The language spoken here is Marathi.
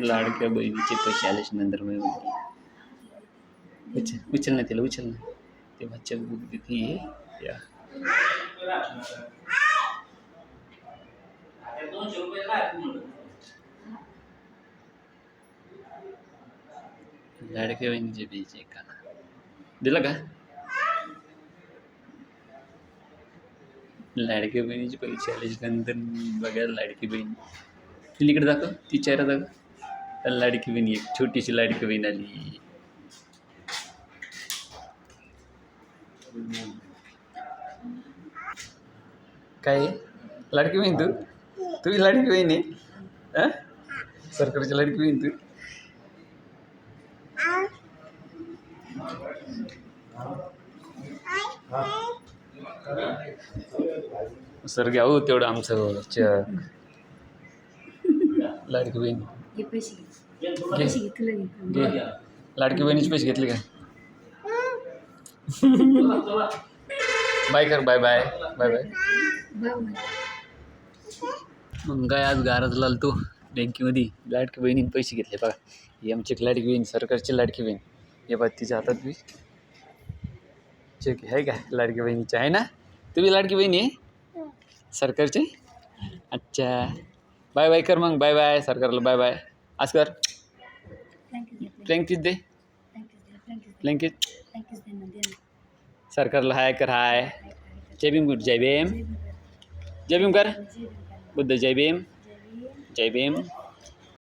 લાડકા બની છે પછી આલેશની उचल એવું ઉછલને તેલ ઉછલને તે બચ્ચા ભૂખ है, या। लड़के बन जे बीजे का दिल का लाडकी बहिणीची पैसे आल्याच्या नंतर बघा लाडकी बहीण तिला इकडे ती चेहरा दाखव लाडकी बहीण एक छोटीशी लाडकी बहीण आली काय? लाडकी बहीण तू? तू लाडकी बहीण आहे सरकारची लाडकी बहीण तू? सर घ्या हो तेवढं आमचं चक? लाडकी बहीण हे पैसे घे. पैसे घे लाडकी बहिणीचे पैसे घेतले का? बाय कर बाय बाय. Bye bye. बाबा मग काय आज गारज लाल तो? बँकेमध्ये लाडकी बहिणीने पैसे घेतले बघा. ही आमची एक लाडकी बहीण सरकारची लाडकी बहीण. हे बघ तिच्या हातात बी. चेक आहे का? लाडकी बहिणीची आहे ना? तुम्ही लाडकी बहिणी? आहे सरकारची? अच्छा. बाय बाय कर मग बाय बाय सरकारला बाय बाय आज कर फ्लँकीच दे फ्लँकीच सरकारला हाय कर हाय जय भीम गुड जय भीम जय भीम कर बुद्ध जय भीम जय भीम